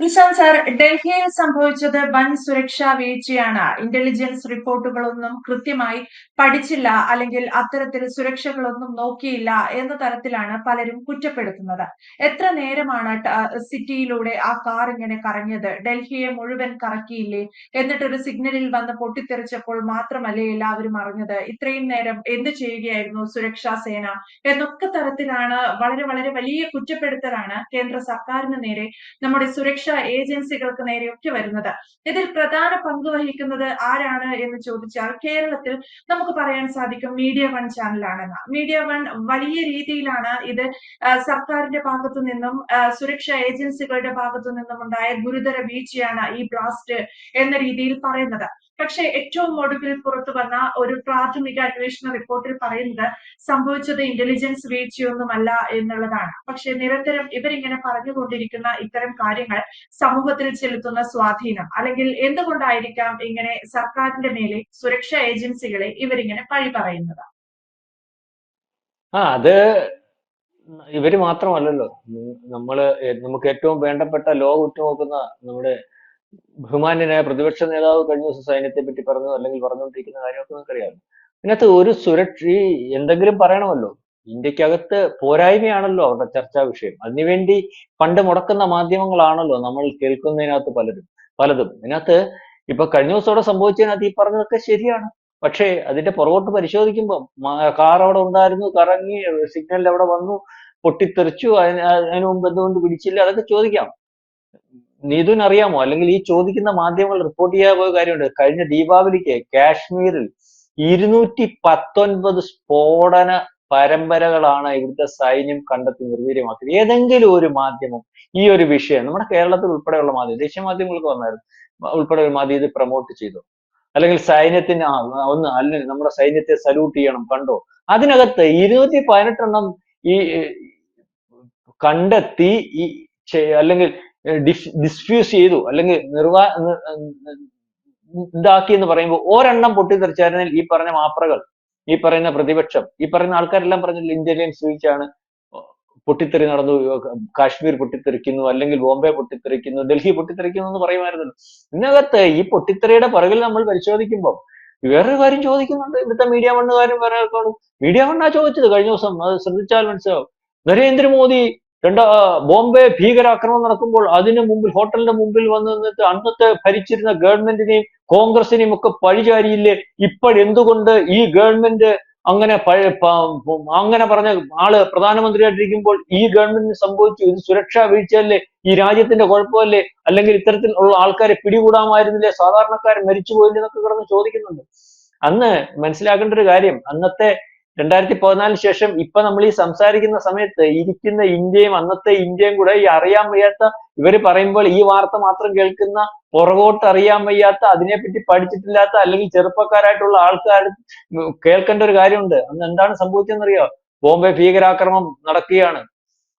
Nishanth sir ഡൽഹിയിൽ സംഭവിച്ചത് വൻ സുരക്ഷാ വീഴ്ചയാണ്. ഇന്റലിജൻസ് റിപ്പോർട്ടുകളൊന്നും കൃത്യമായി പഠിച്ചില്ല അല്ലെങ്കിൽ അത്തരത്തിൽ സുരക്ഷകളൊന്നും നോക്കിയില്ല എന്ന തരത്തിലാണ് പലരും കുറ്റപ്പെടുത്തുന്നത്. എത്ര നേരമാണ് സിറ്റിയിലൂടെ ആ കാർ ഇങ്ങനെ കറങ്ങിയത്? ഡൽഹിയെ മുഴുവൻ കറക്കിയില്ലേ? എന്നിട്ടൊരു സിഗ്നലിൽ വന്ന് പൊട്ടിത്തെറിച്ചപ്പോൾ മാത്രമല്ലേ എല്ലാവരും അറിഞ്ഞത്? ഇത്രയും നേരം എന്ത് ചെയ്യുകയായിരുന്നു സുരക്ഷാ സേന? എന്നൊക്കെ തരത്തിലാണ് വളരെ വളരെ വലിയ കുറ്റപ്പെടുത്തലാണ് കേന്ദ്ര സർക്കാരിന് നേരെ നമ്മുടെ സുരക്ഷ സുരക്ഷാ ഏജൻസികൾക്ക് നേരെയൊക്കെ വരുന്നത്. ഇതിൽ പ്രധാന പങ്ക് വഹിക്കുന്നത് ആരാണ് എന്ന് ചോദിച്ചാൽ കേരളത്തിൽ നമുക്ക് പറയാൻ സാധിക്കും മീഡിയ വൺ ചാനലാണെന്ന്. മീഡിയ വൺ വലിയ രീതിയിലാണ് ഇത് സർക്കാരിന്റെ ഭാഗത്തു നിന്നും സുരക്ഷാ ഏജൻസികളുടെ ഭാഗത്തു നിന്നും ഉണ്ടായ ഗുരുതര വീഴ്ചയാണ് ഈ ബ്ലാസ്റ്റ് എന്ന രീതിയിൽ പറയുന്നത്. പക്ഷേ ഏറ്റവും ഒടുവിൽ പുറത്തു വന്ന ഒരു പ്രാഥമിക അന്വേഷണ റിപ്പോർട്ടിൽ പറയുന്നത് സംഭവിച്ചത് ഇന്റലിജൻസ് വീഴ്ചയൊന്നുമല്ല എന്നുള്ളതാണ്. പക്ഷെ നിരന്തരം ഇവരിങ്ങനെ പറഞ്ഞുകൊണ്ടിരിക്കുന്ന ഇത്തരം കാര്യങ്ങൾ സമൂഹത്തിൽ ചെലുത്തുന്ന സ്വാധീനം അല്ലെങ്കിൽ എന്തുകൊണ്ടായിരിക്കാം ഇങ്ങനെ സർക്കാരിന്റെ മേലെ സുരക്ഷാ ഏജൻസികളെ ഇവരിങ്ങനെ പഴി പറയുന്നത്? ആ അത് ഇവർ മാത്രമല്ലല്ലോ. നമ്മൾ നമുക്ക് ഏറ്റവും വേണ്ടപ്പെട്ട ലോകം ഉറ്റുനോക്കുന്ന നമ്മുടെ ബഹുമാന്യനായ പ്രതിപക്ഷ നേതാവ് കഴിഞ്ഞ ദിവസം സൈന്യത്തെ പറ്റി പറഞ്ഞു അല്ലെങ്കിൽ പറഞ്ഞുകൊണ്ടിരിക്കുന്ന കാര്യമൊക്കെ നമുക്കറിയാം ഇതിനകത്ത് ഒരു സുരക്ഷ എന്തെങ്കിലും പറയണമല്ലോ. ഇന്ത്യക്കകത്ത് പോരായ്മയാണല്ലോ അവരുടെ ചർച്ചാ വിഷയം. അതിനുവേണ്ടി പണ്ട് മുടക്കുന്ന മാധ്യമങ്ങളാണല്ലോ നമ്മൾ കേൾക്കുന്നതിനകത്ത് പലരും പലതും. ഇതിനകത്ത് ഇപ്പൊ കഴിഞ്ഞ ദിവസം അവിടെ സംഭവിച്ചതിനകത്ത് ഈ പറഞ്ഞതൊക്കെ ശരിയാണ്. പക്ഷേ അതിന്റെ പുറകോട്ട് പരിശോധിക്കുമ്പോൾ കാർ അവിടെ ഉണ്ടായിരുന്നു കറങ്ങി സിഗ്നൽ അവിടെ വന്നു പൊട്ടിത്തെറിച്ചു അതിന് അതിനു മുമ്പ് എന്തുകൊണ്ട് പിടിച്ചില്ല? അതൊക്കെ ചോദിക്കാം. നീതുവിന് അറിയാമോ? അല്ലെങ്കിൽ ഈ ചോദിക്കുന്ന മാധ്യമങ്ങൾ റിപ്പോർട്ട് ചെയ്യാൻ പോയ കാര്യമുണ്ട്. കഴിഞ്ഞ ദീപാവലിക്ക് കാശ്മീരിൽ ഇരുന്നൂറ്റി പത്തൊൻപത് സ്ഫോടന പരമ്പരകളാണ് ഇവിടുത്തെ സൈന്യം കണ്ടെത്തി നിർവീര്യമാക്കിയത്. ഏതെങ്കിലും ഒരു മാധ്യമം ഈ ഒരു വിഷയം നമ്മുടെ കേരളത്തിൽ ഉൾപ്പെടെയുള്ള മാധ്യമം ദേശീയ മാധ്യമങ്ങൾക്ക് വന്നായിരുന്നു. ഉൾപ്പെടെ ഒരു മാധ്യമം ഇത് പ്രൊമോട്ട് ചെയ്തു. അല്ലെങ്കിൽ സൈന്യത്തിന് ഒന്ന് അല്ലെങ്കിൽ നമ്മുടെ സൈന്യത്തെ സല്യൂട്ട് ചെയ്യണം കണ്ടോ? അതിനകത്ത് ഇരുന്നൂറ്റി പതിനെട്ടെണ്ണം ഈ കണ്ടെത്തി ഈ അല്ലെങ്കിൽ ഡിസ്ഫ്യൂസ് ചെയ്തു. അല്ലെങ്കിൽ നിർവാ ഇതാക്കി എന്ന് പറയുമ്പോൾ ഒരെണ്ണം പൊട്ടിത്തെറിച്ചായിരുന്നെങ്കിൽ ഈ പറഞ്ഞ മാപ്രകൾ ഈ പറയുന്ന പ്രതിപക്ഷം ഈ പറയുന്ന ആൾക്കാരെല്ലാം പറഞ്ഞില്ല ഇന്റലിജൻസ് ആണ് പൊട്ടിത്തെറി നടന്നു കാശ്മീർ പൊട്ടിത്തെറിക്കുന്നു അല്ലെങ്കിൽ ബോംബെ പൊട്ടിത്തെറിക്കുന്നു ഡൽഹി പൊട്ടിത്തെറിക്കുന്നു എന്ന് പറയുമായിരുന്നല്ലോ ഇതിനകത്ത് ഈ പൊട്ടിത്തെറിയുടെ പുറകിൽ നമ്മൾ പരിശോധിക്കുമ്പോൾ വേറൊരു കാര്യം ചോദിക്കുന്നുണ്ട് ഇവിടുത്തെ മീഡിയ മണ്ണുകാരും വേറെ മീഡിയ വണ്ണാ ചോദിച്ചത് കഴിഞ്ഞ ദിവസം അത് ശ്രദ്ധിച്ചാൽ മനസ്സിലാവും. നരേന്ദ്രമോദി രണ്ടാ ബോംബെ ഭീകരാക്രമണം നടക്കുമ്പോൾ അതിനു മുമ്പിൽ ഹോട്ടലിന്റെ മുമ്പിൽ വന്ന് നിന്നിട്ട് അന്നത്തെ ഭരിച്ചിരുന്ന ഗവൺമെന്റിനെയും കോൺഗ്രസിനെയും ഒക്കെ പഴിചാരിയില്ലേ? ഇപ്പോഴെന്തുകൊണ്ട് ഈ ഗവൺമെന്റ് അങ്ങനെ അങ്ങനെ പറഞ്ഞ ആൾ പ്രധാനമന്ത്രിയായിട്ടിരിക്കുമ്പോൾ ഈ ഗവൺമെന്റിന് സംഭവിച്ചു? ഇത് സുരക്ഷാ വീഴ്ചയല്ലേ? ഈ രാജ്യത്തിന്റെ കുഴപ്പമല്ലേ? അല്ലെങ്കിൽ ഇത്തരത്തിലുള്ള ആൾക്കാരെ പിടികൂടാമായിരുന്നില്ലേ? സാധാരണക്കാരൻ മരിച്ചു പോയില്ലേ കിടന്ന് ചോദിക്കുന്നുണ്ട്. അന്ന് മനസ്സിലാക്കേണ്ട ഒരു കാര്യം അന്നത്തെ രണ്ടായിരത്തി പതിനാലിന് ശേഷം ഇപ്പൊ നമ്മൾ ഈ സംസാരിക്കുന്ന സമയത്ത് ഇരിക്കുന്ന ഇന്ത്യയും അന്നത്തെ ഇന്ത്യയും കൂടെ ഈ അറിയാൻ വയ്യാത്ത ഇവർ പറയുമ്പോൾ ഈ വാർത്ത മാത്രം കേൾക്കുന്ന പുറകോട്ട് അറിയാൻ വയ്യാത്ത അതിനെപ്പറ്റി പഠിച്ചിട്ടില്ലാത്ത അല്ലെങ്കിൽ ചെറുപ്പക്കാരായിട്ടുള്ള ആൾക്കാർ കേൾക്കേണ്ട ഒരു കാര്യമുണ്ട്. അന്ന് എന്താണ് സംഭവിച്ചതെന്നറിയോ? ബോംബെ ഭീകരാക്രമണം നടക്കുകയാണ്.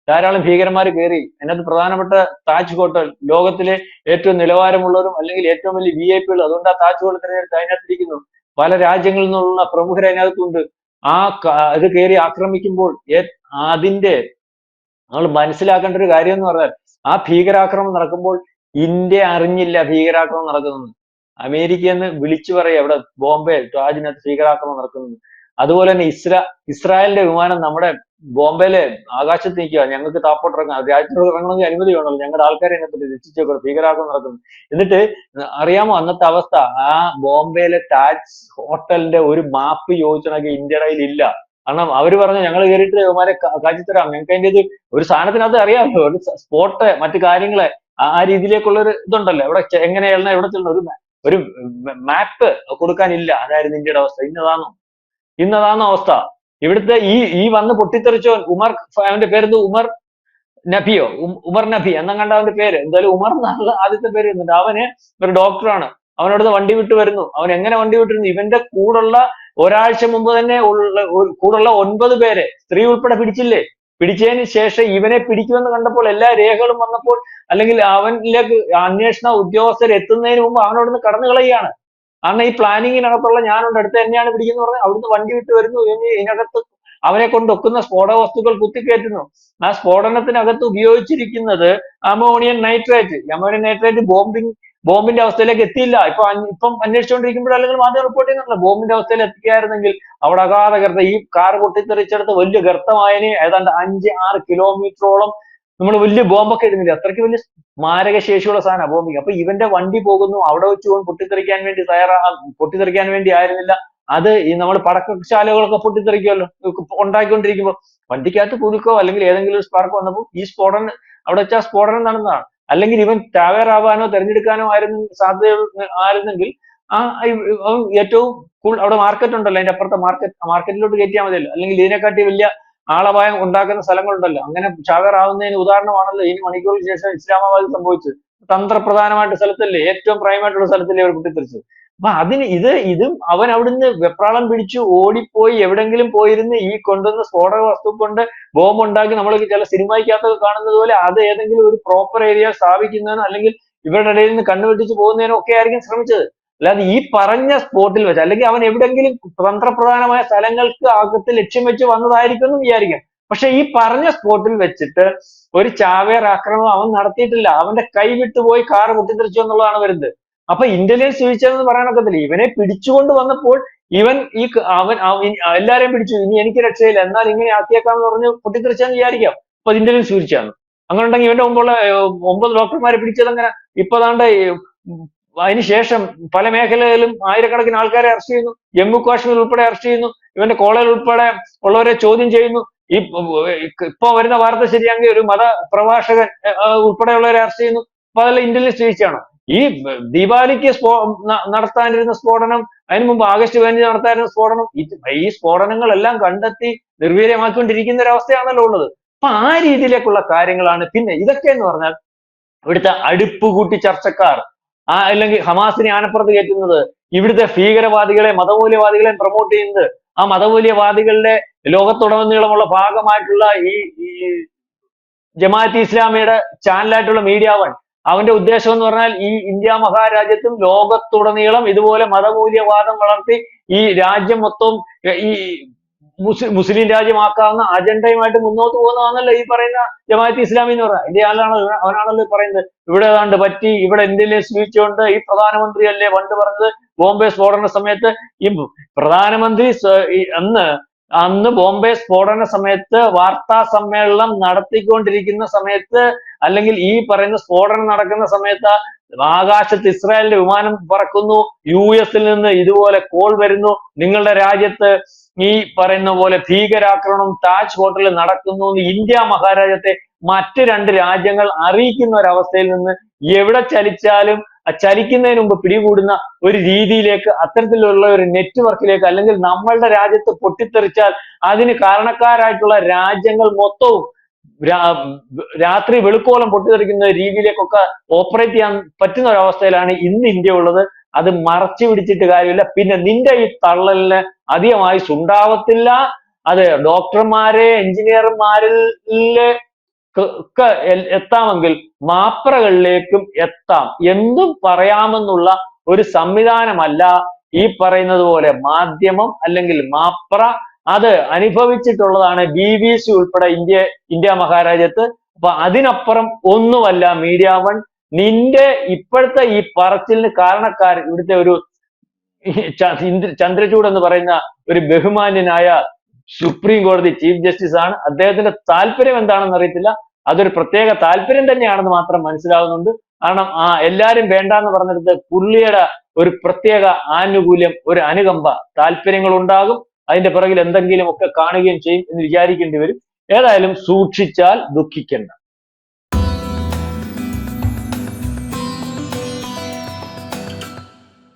ധാരാളം ഭീകരന്മാർ കയറി അതിനകത്ത് പ്രധാനപ്പെട്ട താജ് ഹോട്ടൽ ലോകത്തിലെ ഏറ്റവും നിലവാരമുള്ളവരും അല്ലെങ്കിൽ ഏറ്റവും വലിയ വി ഐ പികൾ അതുകൊണ്ട് ആ താജ് ഹോട്ടൽ തിരഞ്ഞെടുത്ത് അതിനകത്തിരിക്കുന്നു. പല രാജ്യങ്ങളിൽ നിന്നുള്ള പ്രമുഖർ അതിനകത്തുണ്ട്. ആ ഇത് കയറി ആക്രമിക്കുമ്പോൾ അതിന്റെ നമ്മൾ മനസ്സിലാക്കേണ്ട ഒരു കാര്യം എന്ന് പറഞ്ഞാൽ ആ ഭീകരാക്രമം നടക്കുമ്പോൾ ഇന്ത്യ അറിഞ്ഞില്ല ഭീകരാക്രമം നടക്കുന്നത് അമേരിക്ക എന്ന് വിളിച്ചു പറയുക ഇവിടെ ബോംബെ താജിനകത്ത് ഭീകരാക്രമണം നടക്കുന്നത് അതുപോലെ തന്നെ ഇസ്ര ഇസ്രായേലിന്റെ വിമാനം നമ്മുടെ ബോംബെയിലെ ആകാശത്ത് നിൽക്കുക. ഞങ്ങൾക്ക് താപ്പോട്ട് ഇറങ്ങാം. രാജ്യത്തോട് ഇറങ്ങണമെങ്കിൽ അനുമതി വേണമല്ലോ. ഞങ്ങളുടെ ആൾക്കാരെ അതിനകത്ത് രക്ഷിച്ചേക്കും ഭീകരാക്രമം നടക്കുന്നു. എന്നിട്ട് അറിയാമോ അന്നത്തെ അവസ്ഥ? ആ ബോംബെയിലെ താജ് ഹോട്ടലിന്റെ ഒരു മാപ്പ് ചോദിച്ചണമെങ്കിൽ ഇന്ത്യയുടെ ഇല്ല. കാരണം അവർ പറഞ്ഞു ഞങ്ങൾ കയറിയിട്ട് ഇവന്മാരെ കാച്ചിത്തരാം. ഞങ്ങൾക്ക് അതിന്റെ ഇത് ഒരു സാധനത്തിനകത്ത് അറിയാമല്ലോ. ഒരു സ്പോട്ട് മറ്റു കാര്യങ്ങളെ. ആ രീതിയിലേക്കുള്ള ഒരു ഇതുണ്ടല്ലോ. എവിടെ എങ്ങനെ എഴുതണം എവിടെ ചെല്ലണം ഒരു ഒരു മാപ്പ് കൊടുക്കാനില്ല. അതായിരുന്നു ഇന്ത്യയുടെ അവസ്ഥ. ഇന്നതാണോ? ഇന്നതാണോ അവസ്ഥ. ഇവിടുത്തെ ഈ ഈ വന്ന് പൊട്ടിത്തെറിച്ചവൻ ഉമർ അവന്റെ പേരെന്ത്? ഉമർ നബിയോ? ഉമർ നബി. എന്നങ്ങണ്ട അവന്റെ പേര്. എന്തായാലും ഉമർ എന്നുള്ള ആദ്യത്തെ പേര് വരുന്നുണ്ട് അവന് ഒരു ഡോക്ടറാണ് അവനവിടുന്ന് വണ്ടി വിട്ട് വരുന്നു. അവൻ എങ്ങനെ വണ്ടി വിട്ടിരുന്നു ഇവന്റെ കൂടുള്ള ഒരാഴ്ച മുമ്പ് തന്നെ ഉള്ള കൂടുള്ള ഒൻപത് പേരെ. സ്ത്രീ ഉൾപ്പെടെ പിടിച്ചില്ലേ? പിടിച്ചതിന് ശേഷം ഇവനെ പിടിക്കുമെന്ന് കണ്ടപ്പോൾ എല്ലാ രേഖകളും വന്നപ്പോൾ അല്ലെങ്കിൽ അവനിലേക്ക് അന്വേഷണ ഉദ്യോഗസ്ഥർ എത്തുന്നതിന് മുമ്പ് അവനോടൊന്ന് കടന്നു കളയുകയാണ് കാരണം ഈ പ്ലാനിങ്ങിനകത്തുള്ള ഞാനുണ്ട് അടുത്ത് തന്നെയാണ് പിടിക്കുന്നത് പറഞ്ഞാൽ അവിടുന്ന് വണ്ടി വിട്ട് വരുന്നു ഇതിനകത്ത് അവരെ കൊണ്ടൊക്കുന്ന സ്ഫോടക വസ്തുക്കൾ കുത്തിക്കയറ്റുന്നു. ആ സ്ഫോടനത്തിനകത്ത് ഉപയോഗിച്ചിരിക്കുന്നത് ammonium nitrate ammonium nitrate bombing ബോംബിന്റെ അവസ്ഥയിലേക്ക് എത്തിയില്ല. ഇപ്പൊ ഇപ്പം അന്വേഷിച്ചുകൊണ്ടിരിക്കുമ്പോൾ അല്ലെങ്കിൽ മാധ്യമ റിപ്പോർട്ട് ചെയ്യുന്നുണ്ടല്ലോ ബോംബിന്റെ അവസ്ഥയിൽ എത്തിക്കായിരുന്നെങ്കിൽ അവിടെ അഗാധ ഗർത്ത ഈ കാർ പൊട്ടിത്തെറിച്ചെടുത്ത് വലിയ ഗർത്തമായതിന് ഏതാണ്ട് അഞ്ച് ആറ് കിലോമീറ്ററോളം നമ്മൾ വലിയ ബോംബൊക്കെ ഇടുന്നില്ല? അത്രയ്ക്ക് വലിയ മാരക ശേഷിയുള്ള സാധനം ബോംബിങ് അപ്പൊ ഇവന്റെ വണ്ടി പോകുന്നു അവിടെ വെച്ച് പോകും പൊട്ടിത്തെറിക്കാൻ വേണ്ടി തയ്യാറാ പൊട്ടിത്തെറിക്കാൻ വേണ്ടി ആയിരുന്നില്ല. അത് ഈ നമ്മൾ പടക്കശാലകളൊക്കെ പൊട്ടിത്തെറിക്കുമല്ലോ ഉണ്ടാക്കിക്കൊണ്ടിരിക്കുമ്പോൾ വണ്ടിക്കകത്ത് കുതിക്കോ അല്ലെങ്കിൽ ഏതെങ്കിലും ഒരു സ്പാർക്ക് വന്നപ്പോൾ ഈ സ്ഫോടനം അവിടെ വെച്ചാൽ സ്ഫോടനം നടന്നതാണ്. അല്ലെങ്കിൽ ഇവൻ ടാവേറാവാനോ തെരഞ്ഞെടുക്കാനോ ആയിരുന്നു സാധ്യത ആയിരുന്നെങ്കിൽ ആ ഏറ്റവും കൂടുതൽ അവിടെ മാർക്കറ്റ് ഉണ്ടല്ലോ അതിന്റെ അപ്പുറത്തെ മാർക്കറ്റ് മാർക്കറ്റിലോട്ട് കയറ്റിയാൽ മതിയല്ലോ. അല്ലെങ്കിൽ ഇതിനെക്കാട്ടി വലിയ ആളപായം ഉണ്ടാക്കുന്ന സ്ഥലങ്ങളുണ്ടല്ലോ. അങ്ങനെ ചാകറാവുന്നതിന് ഉദാഹരണമാണല്ലോ ഇനി മണിക്കൂറിന് ശേഷം ഇസ്ലാമാബാദ് സംഭവിച്ചത്. തന്ത്രപ്രധാനമായിട്ട് സ്ഥലത്തല്ലേ ഏറ്റവും പ്രൈമായിട്ടുള്ള സ്ഥലത്തല്ലേ അവർ പൊട്ടിത്തെറിച്ചത് അപ്പൊ അതിന് ഇത് ഇതും അവൻ അവിടുന്ന് വെപ്രാളം പിടിച്ചു ഓടിപ്പോയി എവിടെങ്കിലും പോയിരുന്ന് ഈ കൊണ്ടുവന്ന സ്ഫോടക വസ്തു കൊണ്ട് ബോംബ് ഉണ്ടാക്കി നമ്മൾ ചില സിനിമയ്ക്കകത്തൊക്കെ കാണുന്നത് പോലെ അത് ഏതെങ്കിലും ഒരു പ്രോപ്പർ ഏരിയ സ്ഥാപിക്കുന്നതിനോ അല്ലെങ്കിൽ ഇവരുടെ ഇടയിൽ നിന്ന് കണ്ണുവെട്ടിച്ച് പോകുന്നതിനോ ഒക്കെ ആയിരിക്കും ശ്രമിച്ചത്. അല്ലാതെ ഈ പറഞ്ഞ സ്പോട്ടിൽ വെച്ച് അല്ലെങ്കിൽ അവൻ എവിടെങ്കിലും തന്ത്രപ്രധാനമായ സ്ഥലങ്ങൾക്ക് അകത്ത് ലക്ഷ്യം വെച്ച് വന്നതായിരിക്കും എന്ന് വിചാരിക്കാം. പക്ഷെ ഈ പറഞ്ഞ സ്പോട്ടിൽ വെച്ചിട്ട് ഒരു ചാവേർ ആക്രമണം അവൻ നടത്തിയിട്ടില്ല. അവന്റെ കൈ വിട്ടുപോയി കാർ പൊട്ടിത്തെറിച്ചു എന്നുള്ളതാണ് വരുന്നത്. അപ്പൊ ഇന്റലിജൻസ് ചോദിച്ചതെന്ന് പറയാനൊക്കത്തില്ല ഇവനെ പിടിച്ചുകൊണ്ട് വന്നപ്പോൾ ഇവൻ ഈ അവൻ അവ- എല്ലാരെയും പിടിച്ചു. ഇനി എനിക്ക് രക്ഷയില്ല. എന്നാൽ ഇങ്ങനെ ആക്കിയേക്കാന്ന് പറഞ്ഞ് പൊട്ടിത്തെറിച്ചാന്ന് വിചാരിക്കാം. അപ്പൊ ഇന്റലിജൻസ് ചോദിച്ചാണ്. അങ്ങനെ ഉണ്ടെങ്കിൽ ഇവന്റെ മുമ്പുള്ള ഒമ്പത് ഡോക്ടർമാരെ പിടിച്ചത് അങ്ങനെ ഇപ്പൊ ദാണ്ട് അതിനുശേഷം പല മേഖലകളിലും ആയിരക്കണക്കിന് ആൾക്കാരെ അറസ്റ്റ് ചെയ്യുന്നു. ജമ്മു കാശ്മീർ ഉൾപ്പെടെ അറസ്റ്റ് ചെയ്യുന്നു. ഇവന്റെ കോളേജ് ഉൾപ്പെടെ ഉള്ളവരെ ചോദ്യം ചെയ്യുന്നു. ഈ ഇപ്പൊ വരുന്ന വാർത്ത ശരിയാണെങ്കിൽ ഒരു മത പ്രഭാഷകൻ ഉൾപ്പെടെയുള്ളവരെ അറസ്റ്റ് ചെയ്യുന്നു. അപ്പൊ അതെല്ലാം ഇന്റലിജൻസ് ചോദിച്ചാണ്? ഈ ദീപാവലിക്ക് സ്ഫോ നടത്താനിരുന്ന സ്ഫോടനം അതിന് മുമ്പ് ആഗസ്റ്റ് പതിനഞ്ച് നടത്താനിരുന്ന സ്ഫോടനം ഈ സ്ഫോടനങ്ങളെല്ലാം കണ്ടെത്തി നിർവീര്യമാക്കിക്കൊണ്ടിരിക്കുന്ന ഒരു ഉള്ളത്. അപ്പൊ ആ രീതിയിലേക്കുള്ള കാര്യങ്ങളാണ്. പിന്നെ ഇതൊക്കെ എന്ന് പറഞ്ഞാൽ ഇവിടുത്തെ അടുപ്പ് കൂട്ടി ചർച്ചക്കാർ ആ അല്ലെങ്കിൽ ഹമാസിനെ ആനപ്പുറത്ത് കയറ്റുന്നത് ഇവിടുത്തെ ഭീകരവാദികളെ മതമൂല്യവാദികളെ പ്രൊമോട്ട് ചെയ്യുന്നത് ആ മതമൂല്യവാദികളുടെ ലോകത്തുടനീളമുള്ള ഭാഗമായിട്ടുള്ള ഈ ജമാഅത്ത് ഇസ്ലാമിയുടെ ചാനലായിട്ടുള്ള മീഡിയ വൺ. അവന്റെ ഉദ്ദേശം എന്ന് പറഞ്ഞാൽ ഈ ഇന്ത്യ മഹാരാജ്യത്തും ലോകത്തുടനീളം ഇതുപോലെ മതമൂല്യവാദം വളർത്തി ഈ രാജ്യം മൊത്തം ഈ മുസ്ലിം രാജ്യമാക്കാവുന്ന അജണ്ടയുമായിട്ട് മുന്നോട്ട് പോകുന്നതാണല്ലോ ഈ പറയുന്ന ജമാഅത്ത് ഇസ്ലാമി എന്ന് പറയുന്നത്. അതിന്റെ ആളാണ് അവനാണല്ലോ പറയുന്നത്. ഇവിടെ ഏതാണ്ട് പറ്റി ഇവിടെ ഇന്ത്യയിലെ സ്വീച്ചുകൊണ്ട് ഈ പ്രധാനമന്ത്രി അല്ലേ പണ്ട് പറഞ്ഞത്? ബോംബെ സ്ഫോടന സമയത്ത് ഈ പ്രധാനമന്ത്രി അന്ന് അന്ന് ബോംബെ സ്ഫോടന സമയത്ത് വാർത്താ സമ്മേളനം നടത്തിക്കൊണ്ടിരിക്കുന്ന സമയത്ത് അല്ലെങ്കിൽ ഈ പറയുന്ന സ്ഫോടനം നടക്കുന്ന സമയത്ത് ആകാശത്ത് ഇസ്രായേലിന്റെ വിമാനം പറക്കുന്നു യു എസിൽ നിന്ന് ഇതുപോലെ കോൾ വരുന്നു നിങ്ങളുടെ രാജ്യത്ത് ഈ പറയുന്ന പോലെ ഭീകരാക്രമണം താജ് ഹോട്ടലിൽ നടക്കുന്നു എന്ന് ഇന്ത്യ മഹാരാജ്യത്തെ മറ്റ് രണ്ട് രാജ്യങ്ങൾ അറിയിക്കുന്ന ഒരവസ്ഥയിൽ നിന്ന് എവിടെ ചലിച്ചാലും ചലിക്കുന്നതിന് മുമ്പ് പിടികൂടുന്ന ഒരു രീതിയിലേക്ക് അത്തരത്തിലുള്ള ഒരു നെറ്റ്വർക്കിലേക്ക് അല്ലെങ്കിൽ നമ്മളുടെ രാജ്യത്ത് പൊട്ടിത്തെറിച്ചാൽ അതിന് കാരണക്കാരായിട്ടുള്ള രാജ്യങ്ങൾ മൊത്തവും രാത്രി വെളുക്കോളം പൊട്ടിത്തെറിക്കുന്ന രീതിയിലേക്കൊക്കെ ഓപ്പറേറ്റ് ചെയ്യാൻ പറ്റുന്ന ഒരു അവസ്ഥയിലാണ് ഇന്ന് ഇന്ത്യ ഉള്ളത്. അത് മറച്ചു പിടിച്ചിട്ട് കാര്യമില്ല. പിന്നെ നിന്റെ ഈ തള്ളലിന് അധികമായി ഉണ്ടാവത്തില്ല അത് ഡോക്ടർമാരെ എഞ്ചിനീയർമാരിൽ എത്താമെങ്കിൽ മാപ്രകളിലേക്കും എത്താം. എന്തും പറയാമെന്നുള്ള ഒരു സംവിധാനമല്ല ഈ പറയുന്നത് പോലെ മാധ്യമം അല്ലെങ്കിൽ മാപ്ര. അത് അനുഭവിച്ചിട്ടുള്ളതാണ് ബി ബി സി ഉൾപ്പെടെ ഇന്ത്യ ഇന്ത്യ മഹാരാജ്യത്ത്. അപ്പൊ അതിനപ്പുറം ഒന്നുമല്ല മീഡിയ വൺ. നിന്റെ ഇപ്പോഴത്തെ ഈ പറച്ചിലിന് കാരണക്കാർ ഇവിടുത്തെ ഒരു ചന്ദ്രചൂഡ് എന്ന് പറയുന്ന ഒരു ബഹുമാന്യനായ സുപ്രീം കോടതി ചീഫ് ജസ്റ്റിസ് ആണ്. അദ്ദേഹത്തിന്റെ താല്പര്യം എന്താണെന്ന് അറിയത്തില്ല. അതൊരു പ്രത്യേക താല്പര്യം തന്നെയാണെന്ന് മാത്രം മനസ്സിലാവുന്നുണ്ട്. കാരണം ആ എല്ലാരും വേണ്ടെന്ന് പറഞ്ഞിടത്ത് പുള്ളിയുടെ ഒരു പ്രത്യേക ആനുകൂല്യം ഒരു അനുകമ്പ താല്പര്യങ്ങൾ ഉണ്ടാകും അതിന്റെ പിറകിൽ എന്തെങ്കിലും ഒക്കെ കാണുകയും ചെയ്യും എന്ന് വിചാരിക്കേണ്ടി വരും. ഏതായാലും സൂക്ഷിച്ചാൽ ദുഃഖിക്കണ്ട.